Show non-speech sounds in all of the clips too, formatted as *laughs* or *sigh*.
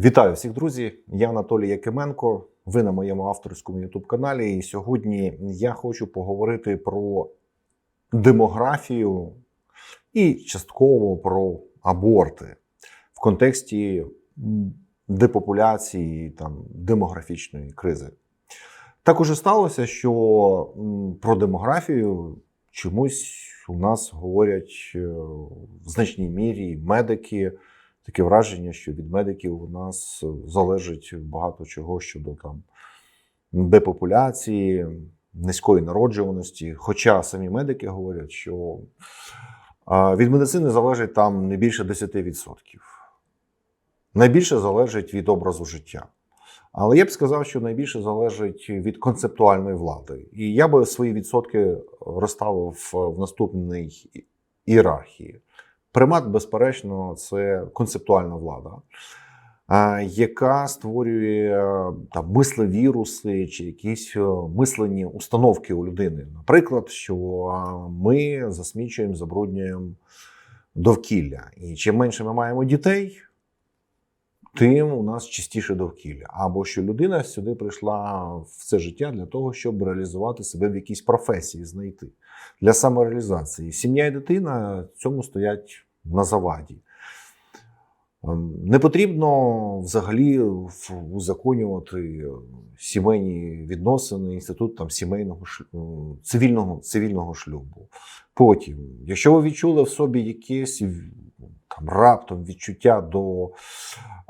Вітаю всіх, друзі! Я Анатолій Якименко. Ви на моєму авторському youtube каналі. І сьогодні я хочу поговорити про демографію і частково про аборти в контексті депопуляції там демографічної кризи. Так уже сталося, що про демографію чомусь у нас говорять е, в значній мірі медики. Таке враження, що від медиків у нас залежить багато чого щодо там депопуляції, низької народжуваності. Хоча самі медики говорять, що від медицини залежить там не більше 10%. Найбільше залежить від образу життя. Але я б сказав, що найбільше залежить від концептуальної влади. І я би свої відсотки розставив в наступній ієрархії. Примат, безперечно, це концептуальна влада, яка створює е, там мислевіруси чи якісь е, мислені установки у людини. Наприклад, що ми засмічуємо, забруднюємо довкілля. І чим менше ми маємо дітей, тим у нас чистіше довкілля. Або що людина сюди прийшла в це життя для того, щоб реалізувати себе в якійсь професії, знайти для самореалізації. Сім'я і дитина цьому стоять на заваді. Ем, Не потрібно взагалі узаконювати сімейні відносини, інститут там, сімейного цивільного, цивільного шлюбу. Потім, якщо ви відчули в собі якесь там, раптом відчуття до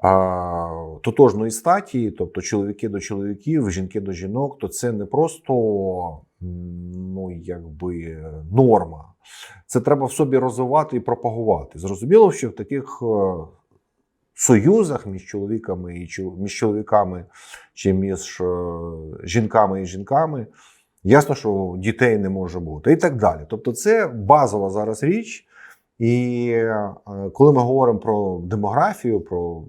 а, тотожної статі, тобто чоловіки до чоловіків, жінки до жінок, то це не просто ну, якби, норма. Це треба в собі розвивати і пропагувати. Зрозуміло, що в таких е, союзах між чоловіками і між чоловіками чи між е, жінками і жінками. Ясно, що дітей не може бути і так далі. Тобто, це базова зараз річ. І е, коли ми говоримо про демографію, про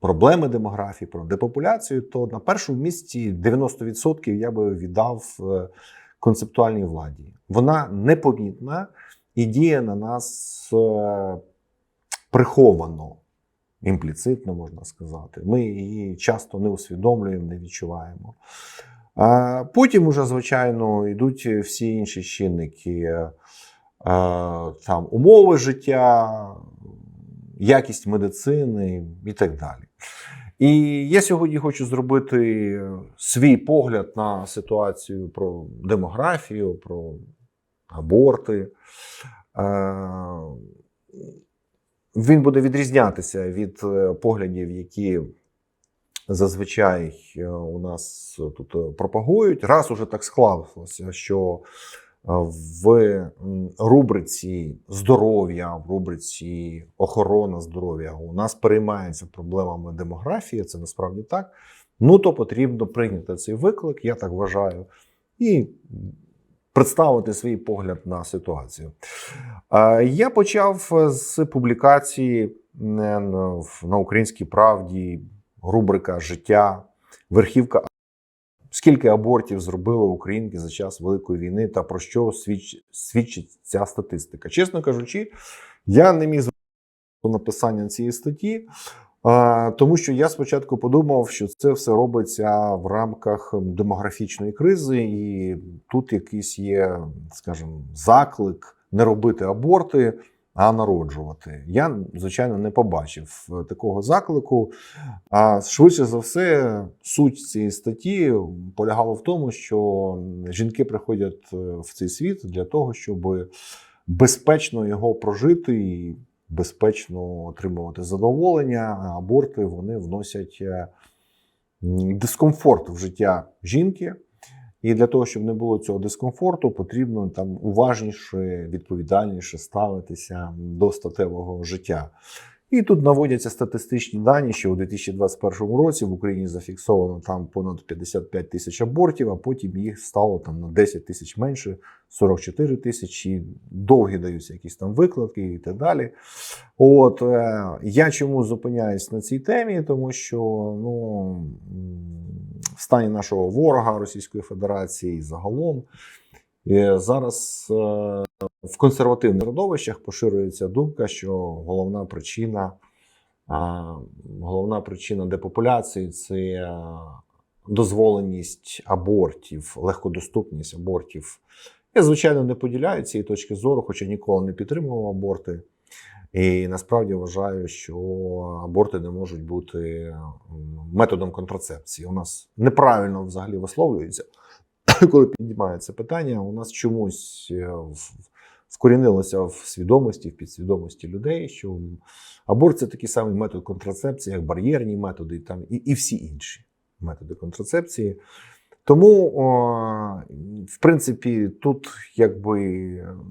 проблеми демографії, про депопуляцію, то на першому місці 90% я би віддав е, концептуальній владі. Вона непомітна і діє на нас приховано, імпліцитно можна сказати. Ми її часто не усвідомлюємо, не відчуваємо. Потім, уже, звичайно, йдуть всі інші чинники. е, Там умови життя, якість медицини і так далі. І я сьогодні хочу зробити свій погляд на ситуацію про демографію, про аборти. Він буде відрізнятися від е, поглядів, які зазвичай е, у нас тут е, пропагують. Раз уже так склалося, що в рубриці здоров'я, в рубриці охорона здоров'я у нас переймається проблемами демографії, це насправді так. Ну то потрібно прийняти цей виклик, я так вважаю, і представити свій погляд на ситуацію. Е, Я почав з публікації е, на українській правді рубрика Життя, верхівка. Скільки абортів зробили українки за час Великої війни та про що свідч- свідчить ця статистика? Чесно кажучи, я не міг звернути написання цієї статті, тому що я спочатку подумав, що це все робиться в рамках демографічної кризи, і тут якийсь є, скажімо, заклик не робити аборти, а народжувати. Я, звичайно, не побачив е, такого заклику. А швидше за все, суть цієї статті полягала в тому, що жінки приходять е, в цей світ для того, щоб безпечно його прожити і безпечно отримувати задоволення. Аборти вони вносять е, дискомфорт в життя жінки. І для того, щоб не було цього дискомфорту, потрібно там уважніше, відповідальніше ставитися до статевого життя. І тут наводяться статистичні дані, що у 2021 році в Україні зафіксовано там понад 55 тисяч абортів, а потім їх стало там на 10 тисяч менше, 44 тисячі. Довгі даються якісь там викладки і так далі. От е, я чому зупиняюсь на цій темі, тому що ну, в стані нашого ворога Російської Федерації загалом е, зараз е, в консервативних родовищах поширюється думка, що головна причина Головна причина депопуляції це дозволеність абортів, легкодоступність абортів. Я, звичайно, не поділяю цієї точки зору, хоча ніколи не підтримував аборти. І насправді вважаю, що аборти не можуть бути методом контрацепції. У нас неправильно взагалі висловлюється, коли піднімається питання. У нас чомусь е, вкорінилося в свідомості, в підсвідомості людей, що аборт це такий самий метод контрацепції, як бар'єрні методи, і там і, і всі інші методи контрацепції. Тому, о, в принципі, тут якби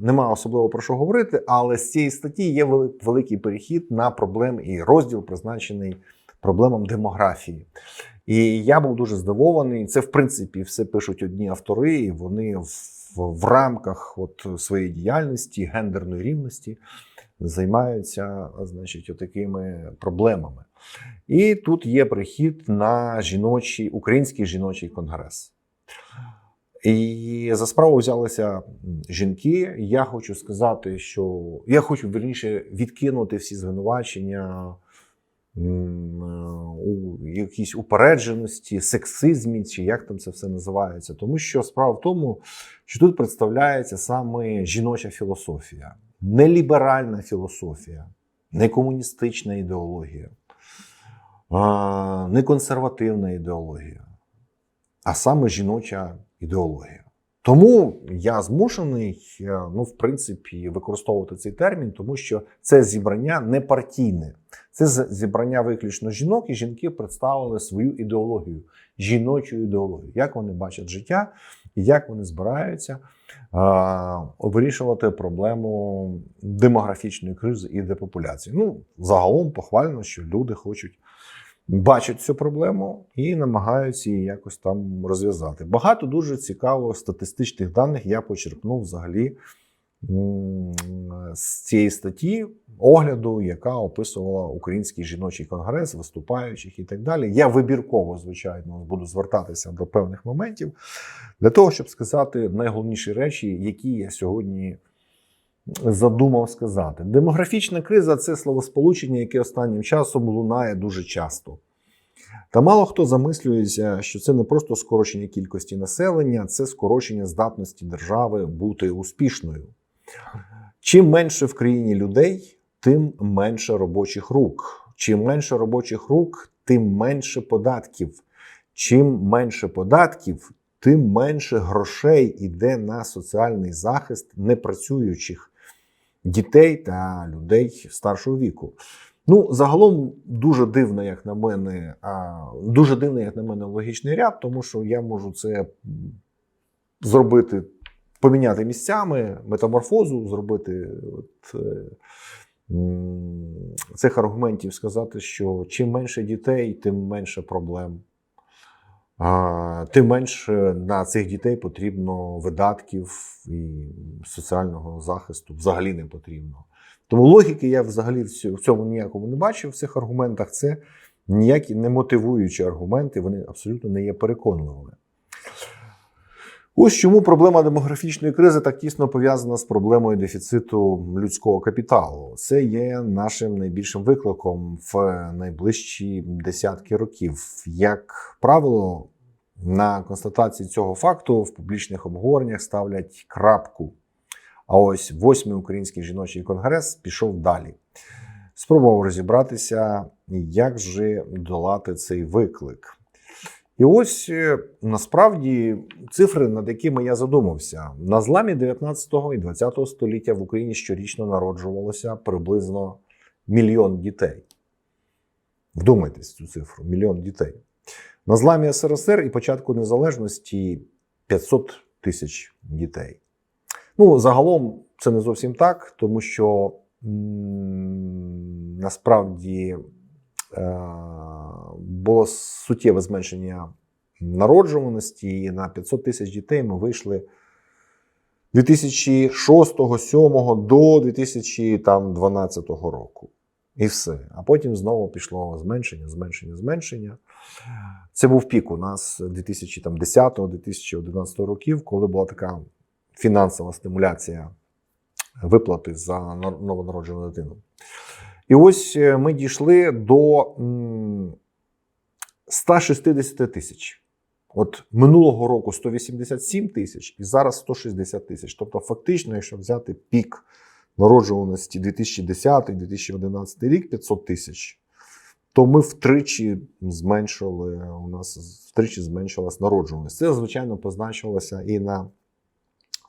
нема особливо про що говорити, але з цієї статті є великий перехід на проблеми і розділ призначений проблемам демографії. І я був дуже здивований. Це, в принципі, все пишуть одні автори, і вони в, в рамках от своєї діяльності, гендерної рівності займаються, значить, такими проблемами. І тут є прихід на жіночий, український жіночий конгрес. І за справу взялися жінки. Я хочу сказати, що я хочу верніше відкинути всі звинувачення у якійсь упередженості, сексизмі, чи як там це все називається. Тому що справа в тому, що тут представляється саме жіноча філософія, не ліберальна філософія, не комуністична ідеологія, не консервативна ідеологія, а саме жіноча ідеологія. Тому я змушений, е, ну, в принципі, використовувати цей термін, тому що це зібрання не партійне, це зібрання виключно жінок, і жінки представили свою ідеологію, жіночу ідеологію, як вони бачать життя і як вони збираються а, вирішувати проблему демографічної кризи і депопуляції. Ну, загалом похвально, що люди хочуть бачать цю проблему і намагаються її якось там розв'язати. Багато дуже цікаво статистичних даних я почерпнув взагалі з цієї статті огляду, яка описувала Український жіночий конгрес, виступаючих і так далі. Я вибірково, звичайно, буду звертатися до певних моментів для того, щоб сказати найголовніші речі, які я сьогодні задумав сказати. Демографічна криза це словосполучення, яке останнім часом лунає дуже часто. Та мало хто замислюється, що це не просто скорочення кількості населення, це скорочення здатності держави бути успішною. Чим менше в країні людей, тим менше робочих рук. Чим менше робочих рук, тим менше податків. Чим менше податків, тим менше грошей іде на соціальний захист непрацюючих дітей та людей старшого віку. Ну, загалом дуже дивно, як на мене, дуже дивний, як на мене, логічний ряд, тому що я можу це зробити, поміняти місцями, метаморфозу, зробити от, е, цих аргументів, сказати, що чим менше дітей, тим менше проблем. Тим менше на цих дітей потрібно видатків і соціального захисту взагалі не потрібно. Тому логіки я взагалі в цьому ніякому не бачив в цих аргументах. Це ніякі не мотивуючі аргументи, вони абсолютно не є переконливими. Ось чому проблема демографічної кризи так тісно пов'язана з проблемою дефіциту людського капіталу. Це є нашим найбільшим викликом в найближчі десятки років. Як правило, на констатації цього факту в публічних обговореннях ставлять крапку. А ось восьмий український жіночий конгрес пішов далі. Спробував розібратися, як же долати цей виклик. І ось е, насправді цифри, над якими я задумався, на зламі 19 і 20 століття в Україні щорічно народжувалося приблизно мільйон дітей. Вдумайтесь цю цифру: мільйон дітей. На зламі СРСР і початку незалежності 500 тисяч дітей. Ну, загалом це не зовсім так, тому що м, насправді було суттєве зменшення народжуваності, і на 500 тисяч дітей ми вийшли 2006-2007 до 2012 року. І все. А потім знову пішло зменшення, зменшення, зменшення. Це був пік у нас 2010-2011 років, коли була така фінансова стимуляція виплати за новонароджену дитину. І ось е, ми дійшли до 160 тисяч. От минулого року 187 тисяч і зараз 160 тисяч. Тобто, фактично, якщо взяти пік народжуваності 2010-2011 рік 500 тисяч, то ми втричі зменшили у нас втричі зменшилась народжуваність. Це, звичайно, позначилося і на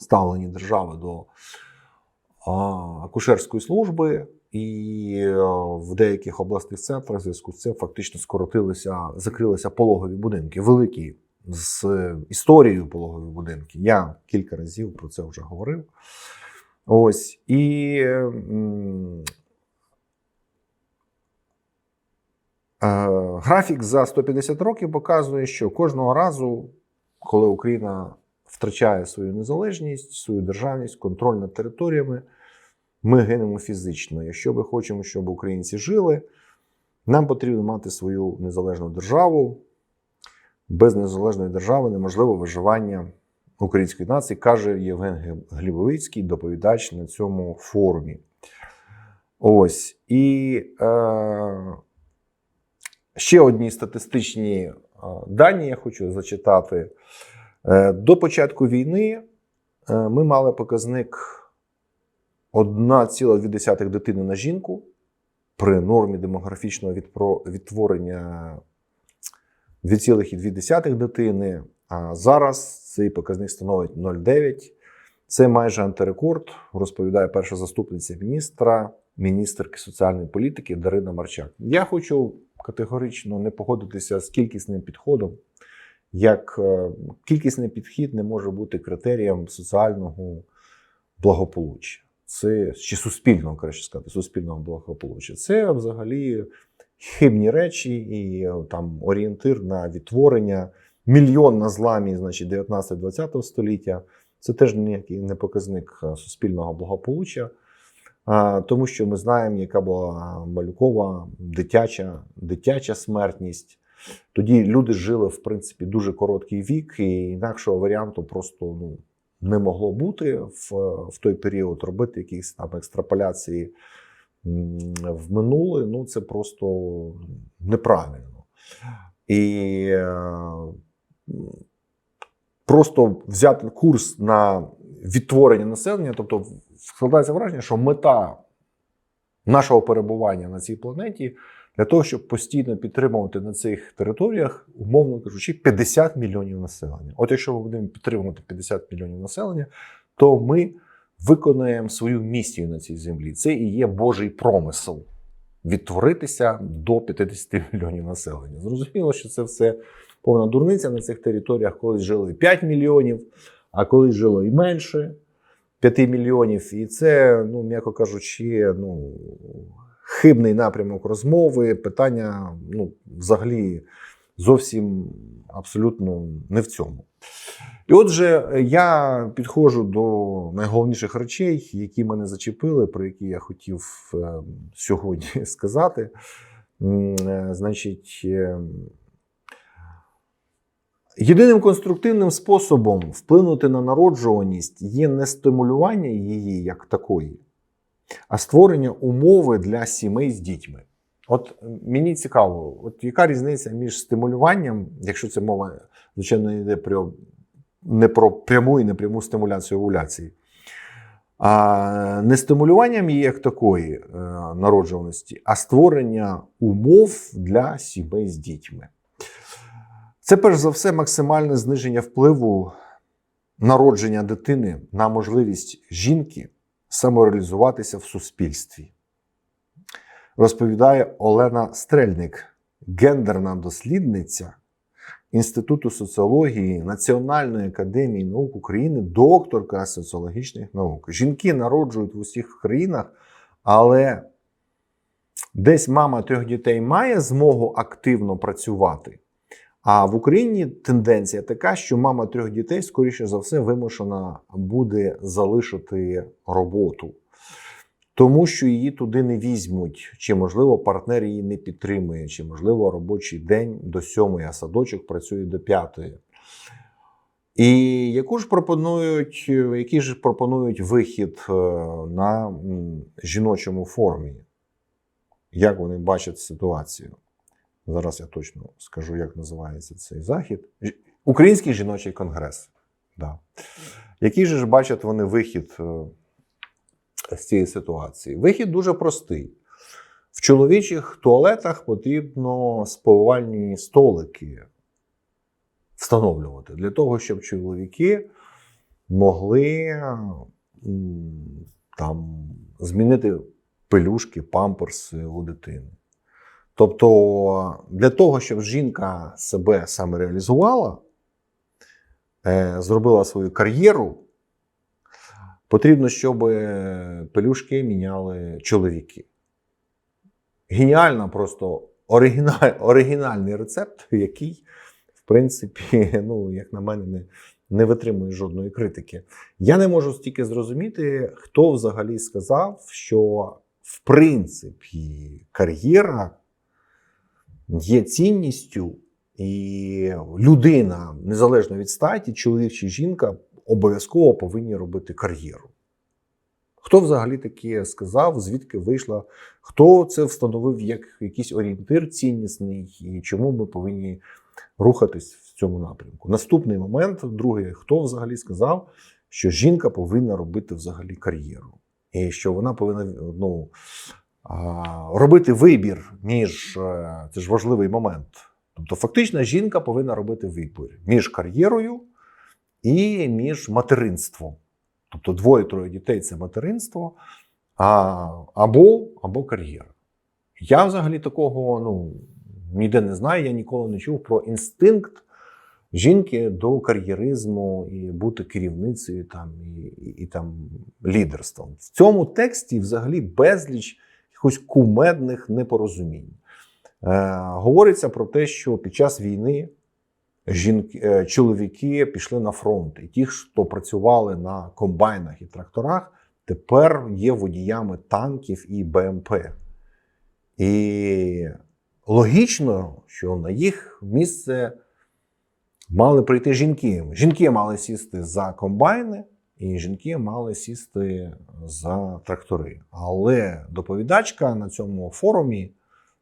ставленні держави до акушерської служби, і е, в деяких обласних центрах в зв'язку з цим фактично скоротилися, закрилися пологові будинки, великі з історією пологові будинки. Я кілька разів про це вже говорив. Ось і е, графік за 150 років показує, що кожного разу, коли Україна втрачає свою незалежність, свою державність, контроль над територіями, ми гинемо фізично. Якщо ми хочемо, щоб українці жили, нам потрібно мати свою незалежну державу. Без незалежної держави неможливо виживання української нації, каже Євген Глібовицький, доповідач на цьому форумі. Ось. І е, ще одні статистичні е, дані я хочу зачитати. Е, до початку війни е, ми мали показник 1,2 дитини на жінку при нормі демографічного відтворення 2,2 дитини. А зараз цей показник становить 0,9. Це майже антирекорд, розповідає перша заступниця міністра, міністерки соціальної політики Дарина Марчак. Я хочу категорично не погодитися з кількісним підходом, як е, кількісний підхід не може бути критерієм соціального благополуччя. Це чи суспільного, краще сказати, суспільного благополуччя. Це взагалі хибні речі і там орієнтир на відтворення. Мільйон на зламі, значить, 19-20 століття. Це теж ніякий не показник е, суспільного благополуччя, тому що ми знаємо, яка була малюкова дитяча, дитяча смертність. Тоді люди жили, в принципі, дуже короткий вік, і інакшого варіанту просто ну, не могло бути в, в той період робити якісь там екстраполяції в минуле. Ну, це просто неправильно. І е, просто взяти курс на відтворення населення, тобто складається враження, що мета нашого перебування на цій планеті для того, щоб постійно підтримувати на цих територіях, умовно кажучи, 50 мільйонів населення. От якщо ми будемо підтримувати 50 мільйонів населення, то ми виконаємо свою місію на цій землі. Це і є Божий промисел відтворитися до 50 мільйонів населення. Зрозуміло, що це все повна дурниця на цих територіях, колись жило і 5 мільйонів, а колись жило і менше 5 мільйонів. І це, ну, м'яко кажучи, ну, хибний напрямок розмови. Питання ну, взагалі зовсім абсолютно не в цьому. І отже, я підходжу до найголовніших речей, які мене зачепили, про які я хотів е, сьогодні *laughs* сказати. Е, Значить, е, єдиним конструктивним способом вплинути на народжуваність є не стимулювання її як такої, а створення умови для сімей з дітьми. От мені цікаво, от яка різниця між стимулюванням, якщо це мова, звичайно, йде про не про пряму і непряму стимуляцію овуляції, а не стимулюванням її як такої е, народжуваності, а створення умов для сімей з дітьми. Це перш за все максимальне зниження впливу народження дитини на можливість жінки самореалізуватися в суспільстві. Розповідає Олена Стрельник, гендерна дослідниця Інституту соціології Національної академії наук України, докторка соціологічних наук. Жінки народжують в усіх країнах, але десь мама трьох дітей має змогу активно працювати. А в Україні тенденція така, що мама трьох дітей, скоріше за все, вимушена буде залишити роботу, тому що її туди не візьмуть, чи, можливо, партнер її не підтримує, чи, можливо, робочий день до сьомої, а садочок працює до п'ятої. І яку ж пропонують, який ж пропонують вихід е, на жіночому форумі? як вони бачать ситуацію. Зараз я точно скажу, як називається цей захід. Український жіночий конгрес. Да. Який же ж бачать вони вихід е, з цієї ситуації? Вихід дуже простий. В чоловічих туалетах потрібно сповивальні столики встановлювати для того, щоб чоловіки могли там змінити пелюшки, памперси у дитини. Тобто, для того, щоб жінка себе самореалізувала, е, зробила свою кар'єру, потрібно, щоб пелюшки міняли чоловіки. Геніально, просто оригіналь, оригінальний рецепт, який, в принципі, *laughs* ну, як на мене, не, не витримує жодної критики. Я не можу стільки зрозуміти, хто взагалі сказав, що в принципі кар'єра є цінністю, і людина, незалежно від статі, чоловік чи жінка, обов'язково повинні робити кар'єру. Хто взагалі таке сказав, звідки вийшла, хто це встановив як якийсь орієнтир ціннісний, і чому ми повинні рухатись в цьому напрямку? Наступний момент, другий, хто взагалі сказав, що жінка повинна робити взагалі кар'єру, і що вона повинна ну, робити вибір між е, це ж важливий момент. Тобто, фактично, жінка повинна робити вибір між кар'єрою і між материнством. Тобто двоє-троє дітей це материнство, а, або, або кар'єра. Я взагалі такого ну, ніде не знаю, я ніколи не чув про інстинкт жінки до кар'єризму і бути керівницею там, і, і, і там, лідерством. В цьому тексті взагалі безліч якихось кумедних непорозумінь. Е, говориться про те, що під час війни жінки, е, чоловіки пішли на фронт, і ті, хто працювали на комбайнах і тракторах, тепер є водіями танків і БМП. І логічно, що на їх місце мали прийти жінки. Жінки мали сісти за комбайни, і жінки мали сісти за трактори. Але доповідачка на цьому форумі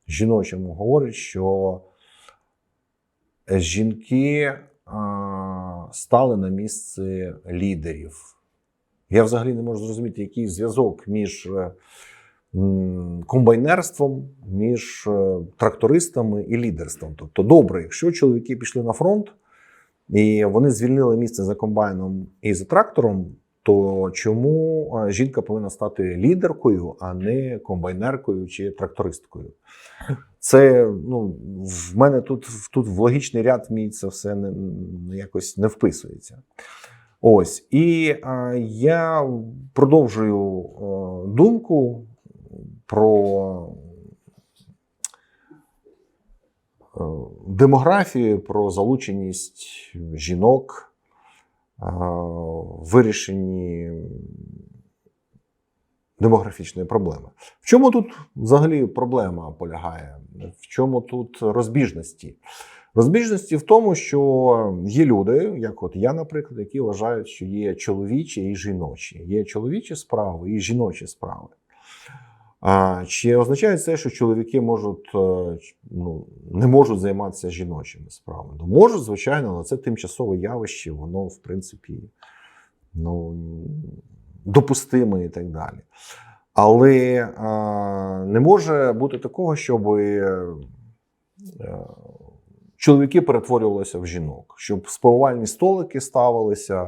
жіночому говорить, що жінки стали на місце лідерів. Я взагалі не можу зрозуміти, який зв'язок між е, комбайнерством, між е, трактористами і лідерством. Тобто, добре, якщо чоловіки пішли на фронт і вони звільнили місце за комбайном і за трактором, то чому е, жінка повинна стати лідеркою, а не комбайнеркою чи трактористкою? Це ну, в мене тут, тут в логічний ряд мій це все не, якось не вписується. Ось. І е, я продовжую е, думку про е, демографію, про залученість жінок е, вирішенні демографічної проблеми. В чому тут взагалі проблема полягає? В чому тут розбіжності? Розбіжності в тому, що є люди, як от я, наприклад, які вважають, що є чоловічі і жіночі. Є чоловічі справи і жіночі справи. А, чи означає це, що чоловіки можуть е, ну, не можуть займатися жіночими справами? Можуть, звичайно, але це тимчасове явище, воно, в принципі, ну, допустиме і так далі. Але а, не може бути такого, щоб е, чоловіки перетворювалися в жінок, щоб спивальні столики ставилися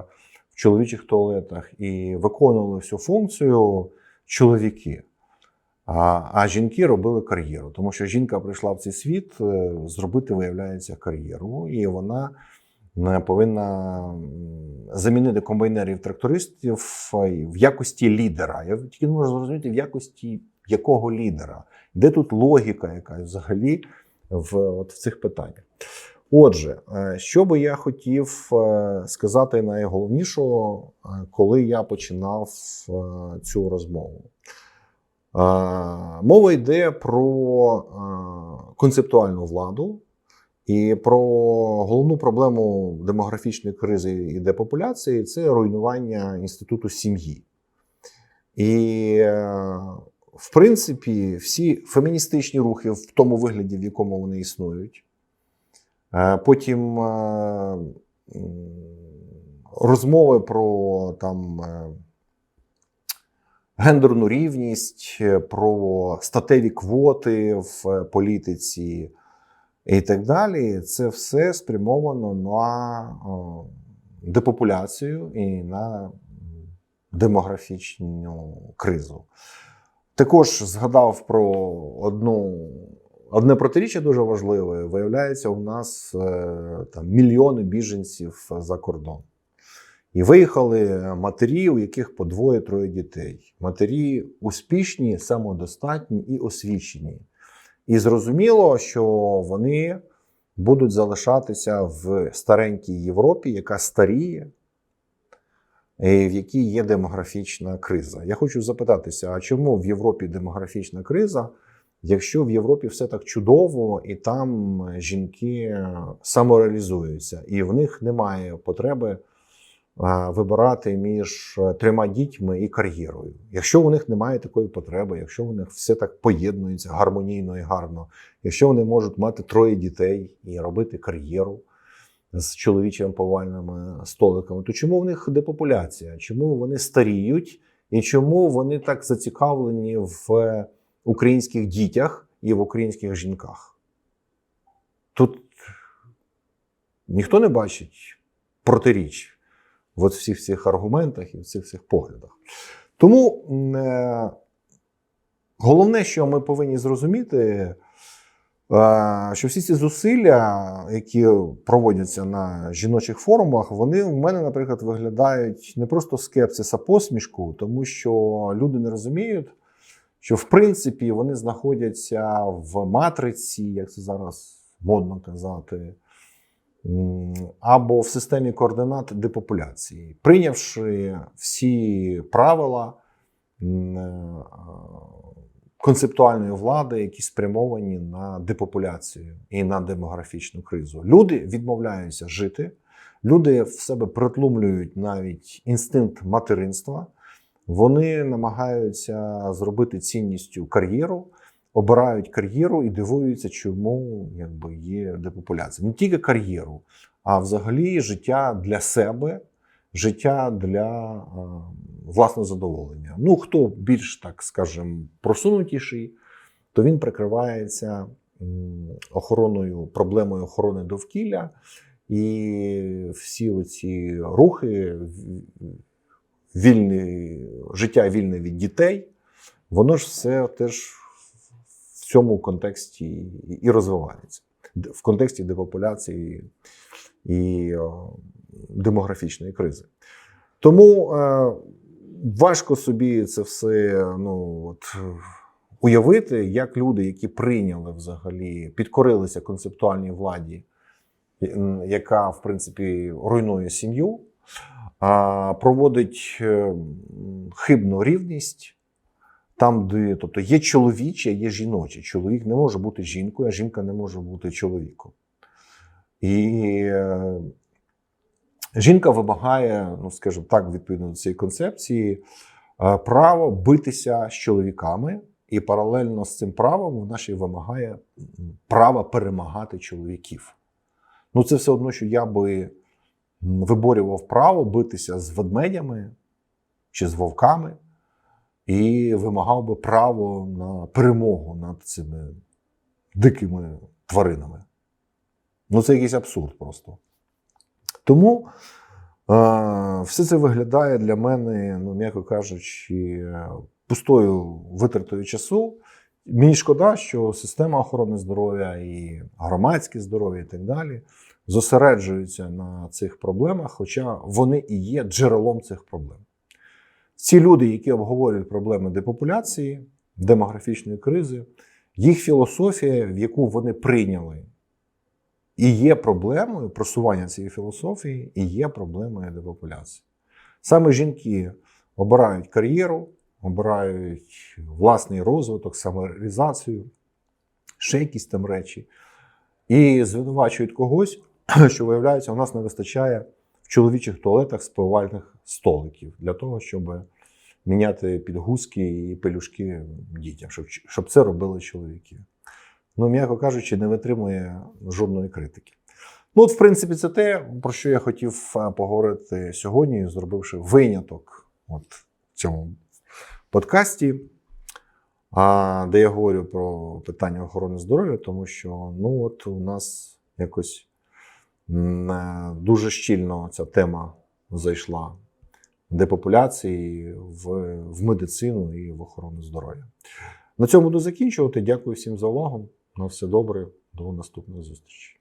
в чоловічих туалетах і виконували всю функцію чоловіки. А, а жінки робили кар'єру, тому що жінка прийшла в цей світ е, зробити, виявляється, кар'єру, і вона е, повинна замінити комбайнерів трактористів в якості лідера. Я тільки не можу зрозуміти, в якості якого лідера, де тут логіка, яка взагалі в, от, в цих питаннях. Отже, е, що би я хотів е, сказати найголовнішого, коли я починав цю розмову. Мова йде про концептуальну владу і про головну проблему демографічної кризи і депопуляції це руйнування інституту сім'ї. І е, в принципі, всі феміністичні рухи в тому вигляді, в якому вони існують. Е, Потім е, розмови про там, гендерну рівність, е, про статеві квоти в е, політиці і так далі. Це все спрямовано на е, депопуляцію і на демографічну кризу. Також згадав про одну, одне протиріччя дуже важливе. Виявляється, у нас там мільйони біженців за кордон. І виїхали матері, у яких по двоє-троє дітей. Матері успішні, самодостатні і освічені. І зрозуміло, що вони будуть залишатися в старенькій Європі, яка старіє, і в якій є демографічна криза. Я хочу запитатися: а чому в Європі демографічна криза, якщо в Європі все так чудово, і там жінки самореалізуються, і в них немає потреби вибирати між е, трьома дітьми і кар'єрою. Якщо у них немає такої потреби, якщо у них все так поєднується гармонійно і гарно, якщо вони можуть мати троє дітей і робити кар'єру з чоловічими повальними столиками, то чому в них депопуляція? Чому вони старіють і чому вони так зацікавлені в українських дітях і в українських жінках? Тут ніхто не бачить протиріч от всіх цих аргументах і в цих всіх поглядах. Тому е, головне, що ми повинні зрозуміти, е, що всі ці зусилля, які проводяться на жіночих форумах, вони в мене, наприклад, виглядають не просто скепсис, а посмішку, тому що люди не розуміють, що в принципі вони знаходяться в матриці, як це зараз модно казати, або в системі координат депопуляції, прийнявши всі правила е, концептуальної влади, які спрямовані на депопуляцію і на демографічну кризу. Люди відмовляються жити, люди в себе притлумлюють навіть інстинкт материнства. Вони намагаються зробити цінністю кар'єру, обирають кар'єру і дивуються, чому якби, є депопуляція. Не тільки кар'єру, а взагалі життя для себе, життя для е, власного задоволення. Ну, хто більш, так скажем, просунутіший, то він прикривається охороною, проблемою охорони довкілля. І всі оці рухи, вільне, життя вільне від дітей, воно ж все теж цьому контексті і- розвивається. В контексті депопуляції і демографічної кризи. Тому е, важко собі це все ну, от, уявити, як люди, які прийняли взагалі, підкорилися концептуальній владі, яка, в принципі, руйнує сім'ю, проводить е, хибну рівність. Там, де тобто, є чоловіче, є жіноче. Чоловік не може бути жінкою, а жінка не може бути чоловіком. І е, жінка вимагає, ну скажімо так, відповідно до цієї концепції, е, право битися з чоловіками, і паралельно з цим правом вона ще й вимагає права перемагати чоловіків. Ну, це все одно, що я би виборював право битися з ведмедями чи з вовками, і вимагав би право на перемогу над цими дикими тваринами. Ну, це якийсь абсурд просто. Тому е, все це виглядає для мене, ну, м'яко кажучи, пустою витратою часу. Мені шкода, що система охорони здоров'я і громадське здоров'я і так далі зосереджуються на цих проблемах, хоча вони і є джерелом цих проблем. Ці люди, які обговорюють проблеми депопуляції, демографічної кризи, їх філософія, в яку вони прийняли, і є проблемою просування цієї філософії, і є проблемою депопуляції. Саме жінки обирають кар'єру, обирають власний розвиток, самореалізацію, ще якісь там речі, і звинувачують когось, *clears throat* що виявляється, у нас не вистачає в чоловічих туалетах спивальних столиків для того, щоб міняти підгузки і пелюшки дітям, щоб, щоб це робили чоловіки. Ну, м'яко кажучи, не витримує жодної критики. Ну, от, в принципі, це те, про що я хотів е, поговорити сьогодні, зробивши виняток от в цьому подкасті, де я говорю про питання охорони здоров'я, тому що ну, от у нас якось е, дуже щільно ця тема зайшла депопуляції в, в медицину і в охорону здоров'я. На цьому буду закінчувати. Дякую всім за увагу. На все добре. До наступної зустрічі.